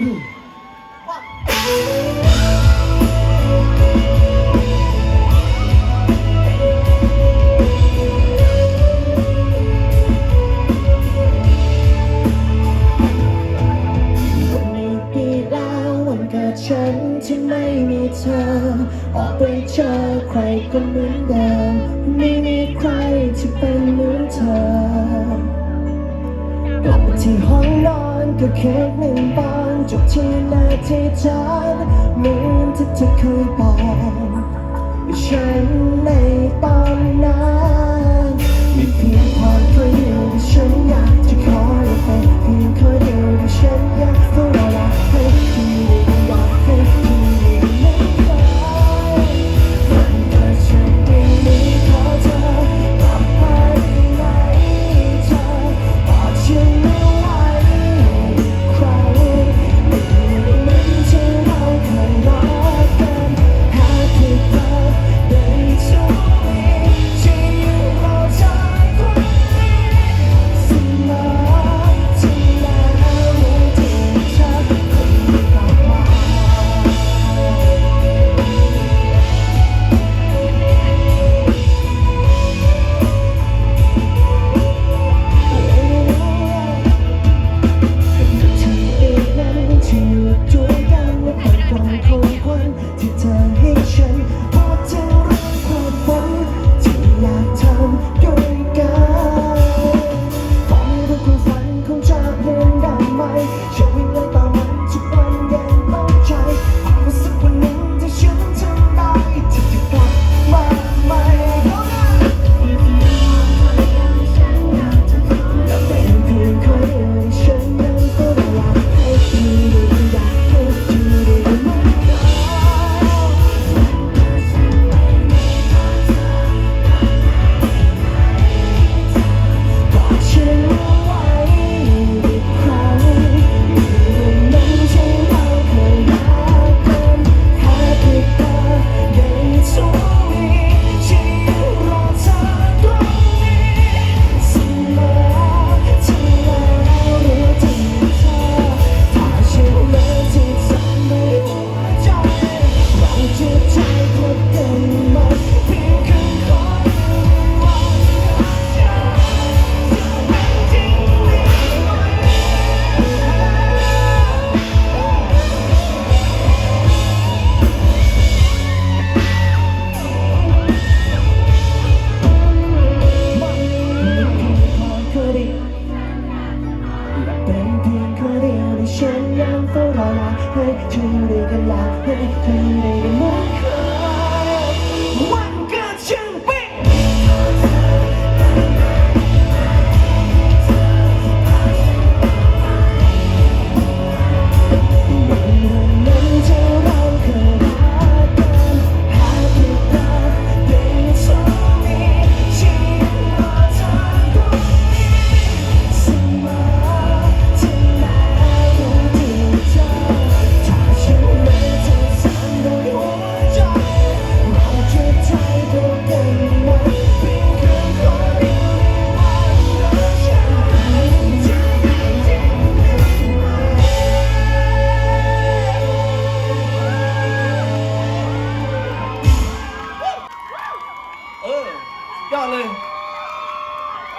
ฉันที่ไม่มีเธอ ออกไปเจอใครก็เหมือนเดิมไม่มีใครที่เป็นเหมือนเธอกลัที่ห้องนอนก็เค้กหนึ่งใบ จุดที่นาที่ฉันเหมือนที่เธอเคยบอกฉันใน break two they can lock, break through, they